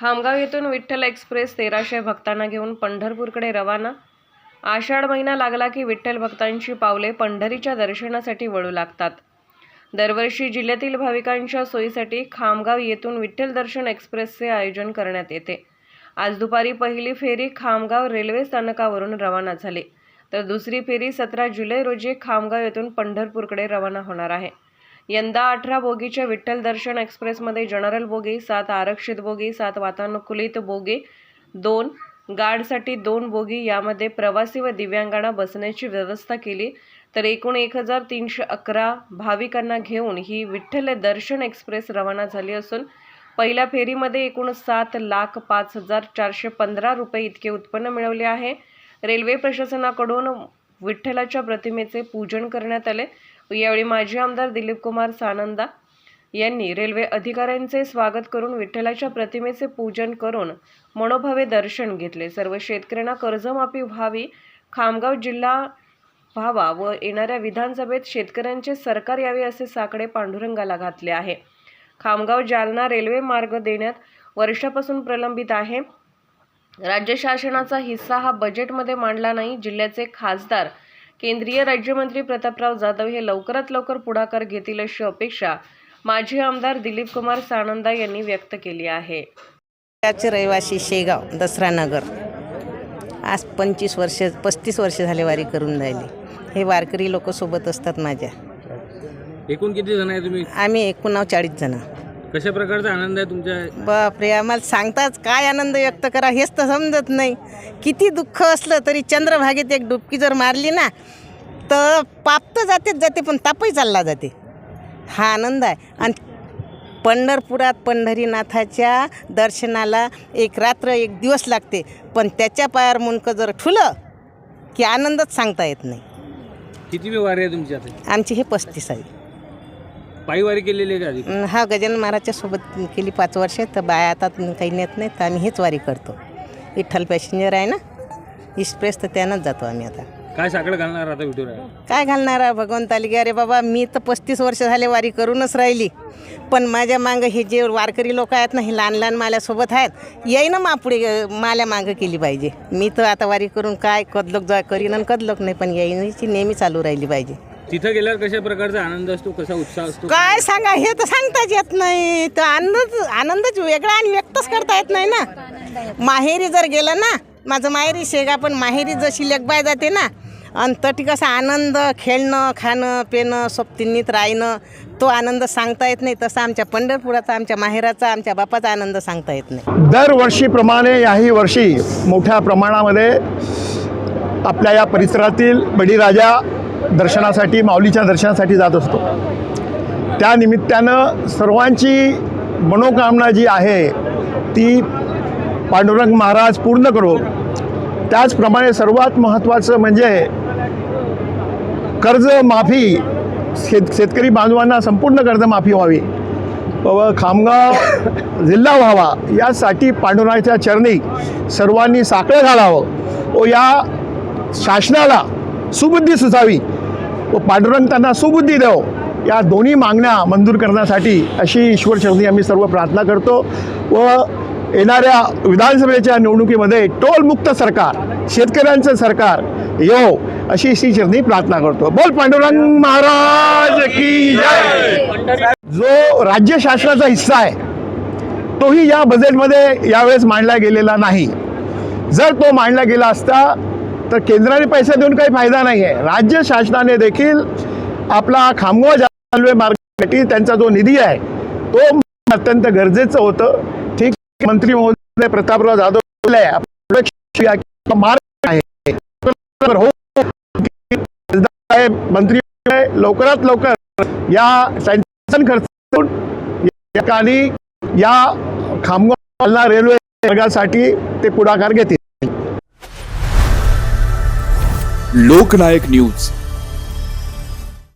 खामगाव येथून विठ्ठल एक्सप्रेस तेराशे भक्तांना घेऊन पंढरपूरकडे रवाना. आषाढ महिना लागला की विठ्ठल भक्तांची पावले पंढरीच्या दर्शनासाठी वळू लागतात. दरवर्षी जिल्ह्यातील भाविकांच्या सोयीसाठी खामगाव येथून विठ्ठल दर्शन एक्सप्रेसचे आयोजन करण्यात येते. आज दुपारी पहिली फेरी खामगाव रेल्वे स्थानकावरून रवाना झाली. तर दुसरी फेरी सतरा जुलै रोजी खामगाव येथून पंढरपूरकडे रवाना होणार आहे. यंदा अठरा बोगीच्या विठ्ठल दर्शन एक्सप्रेसमध्ये जनरल बोगी सात आरक्षित बोगी सात वातानुकूलित बोगी दोन गार्डसाठी दोन बोगी यामध्ये प्रवासी व दिव्यांगांना बसण्याची व्यवस्था केली. तर एकूण एक हजार तीनशे अकरा भाविकांना घेऊन ही विठ्ठल दर्शन एक्सप्रेस रवाना झाली असून पहिल्या फेरीमध्ये एकूण सात लाख पाच हजार चारशे पंधरा रुपये इतके उत्पन्न मिळवले आहे. रेल्वे प्रशासनाकडून विठ्ठलाच्या प्रतिमेचे पूजन करण्यात आले. यावेळी माजी आमदार दिलीप कुमार सानंदा यांनी रेल्वे अधिकाऱ्यांचे स्वागत करून विठ्ठलाच्या प्रतिमेचे पूजन करून मनोभावे दर्शन घेतले. सर्व शेतकऱ्यांना कर्जमाफी व्हावी खामगाव जिल्हा व्हावा व येणाऱ्या विधानसभेत शेतकऱ्यांचे सरकार यावे असे साकडे पांडुरंगाला घातले आहे. खामगाव जालना रेल्वे मार्ग देण्यात वर्षापासून प्रलंबित आहे. राज्य शासनाचा हिस्सा हा बजेटमध्ये मांडला नाही. जिल्ह्याचे खासदार केंद्रीय राज्यमंत्री प्रतापराव जाधव हे लवकरात लवकर पुढाकार घेतील अशी अपेक्षा माजी आमदार दिलीप कुमार सानंदा यांनी व्यक्त केली आहे. त्याचे रहिवासी शेगाव दसरा नगर. आज पंचवीस वर्ष पस्तीस वर्ष झाले वारी करून राहिली. हे वारकरी लोक सोबत असतात माझ्या. एकूण किती जण आहे तुम्ही? आम्ही एकोणाव चाळीस जण. कशा प्रकारचा आनंद आहे तुमच्या? बापरे आम्हाला सांगताच काय आनंद व्यक्त करा हेच तर समजत नाही. किती दुःख असलं तरी चंद्रभागेत एक डुबकी जर मारली ना तर पाप तर जातेच जाते पण तापही चालला जाते. हा आनंद आहे. आणि पंढरपुरात पंढरीनाथाच्या दर्शनाला एक रात्र एक दिवस लागते पण त्याच्या पायावर मुंडकं जर ठुलं की आनंदच सांगता येत नाही. किती वारी आहे तुमची आता? आमची हे पस्तीस आहे. पायी वारी केलेली आहे का आधी? अं, हा गजानन महाराजच्या सोबत केली पाच वर्ष तर बाया आता काही नेत नाही तर आम्ही हेच वारी करतो. विठ्ठल पॅसेंजर आहे ना? एक्सप्रेस तर त्यानंच जातो आम्ही आता. काय साकडं घालणार आता विठुरा काय घालणार आहे भगवंताली की अरे बाबा मी तर पस्तीस वर्ष झाले वारी करूनच राहिली. पण माझ्या मागं हे जे वारकरी लोक आहेत ना हे लहान लहान माल्यासोबत आहेत याही ना मापुढे अं, माल्या मागं केली पाहिजे. मी तर आता वारी करून काय कदलोक जा करीन आणि कदलोक नाही पण यायची नेहमी चालू राहिली पाहिजे. तिथं गेल्यावर कशा प्रकारचा आनंद असतो कसा उत्साह असतो? काय सांगा हे तर सांगताच येत नाही. तर आनंद आनंदच वेगळा आणि व्यक्तच करता येत नाही ना. माहेरी जर गेलं ना माझं माहेरी शेगा पण माहेरी जशी लेखबाय जाते ना आणि तटी कसा आनंद खेळणं खाणं पिणं सोबतींनीत राहणं तो आनंद सांगता येत नाही. तसा आमच्या पंढरपुराचा आमच्या माहेराचा आमच्या बापाचा आनंद सांगता येत नाही. दरवर्षीप्रमाणे याही वर्षी मोठ्या प्रमाणामध्ये आपल्या या परिसरातील बळीराजा दर्शनासाठी माऊलीच्या दर्शनासाठी जात असतो. त्या निमित्तानं सर्वांची मनोकामना जी आहे ती पांडुरंग महाराज पूर्ण करो. त्याचप्रमाणे सर्वात महत्त्वाचं म्हणजे कर्जमाफी शेत शेतकरी बांधवांना संपूर्ण कर्जमाफी व्हावी. व खामगाव जिल्हा व्हावा यासाठी पांडुरंगाच्या चरणी सर्वांनी साखळं घालावं. व या शासनाला सुबुद्धी सुचावी. व पांडुरंग त्यांना सुबुद्धी देव. या दोन्ही मागण्या मंजूर करण्यासाठी अशी ईश्वर चरणी आम्ही सर्व प्रार्थना करतो व येणाऱ्या विधानसभेच्या निवडणुकीमध्ये टोलमुक्त सरकार शेतकऱ्यांचं सरकार यो अशी श्री चरणी प्रार्थना करतो. बोल पांडुरंग महाराज की जय! जो राज्य शासनाचा हिस्सा आहे तोही या बजेटमध्ये यावेळेस मांडला गेलेला नाही. जर तो मांडला गेला असता तर केंद्राने पैसे देऊन काही फायदा नाही आहे राज्य शासनाने देखील आपला खामगाव रेल्वे मार्गासाठी त्यांचा जो निधी आहे तो अत्यंत गरजेचं होतं. ठीक मंत्री महोदय प्रतापराव जाधव मार्ग आहे. हो, मंत्री लवकरात लवकर या खर्च या ठिकाणी या खामगाव रेल्वे मार्गासाठी ते पुढाकार घेतील. लोकनायक न्यूज.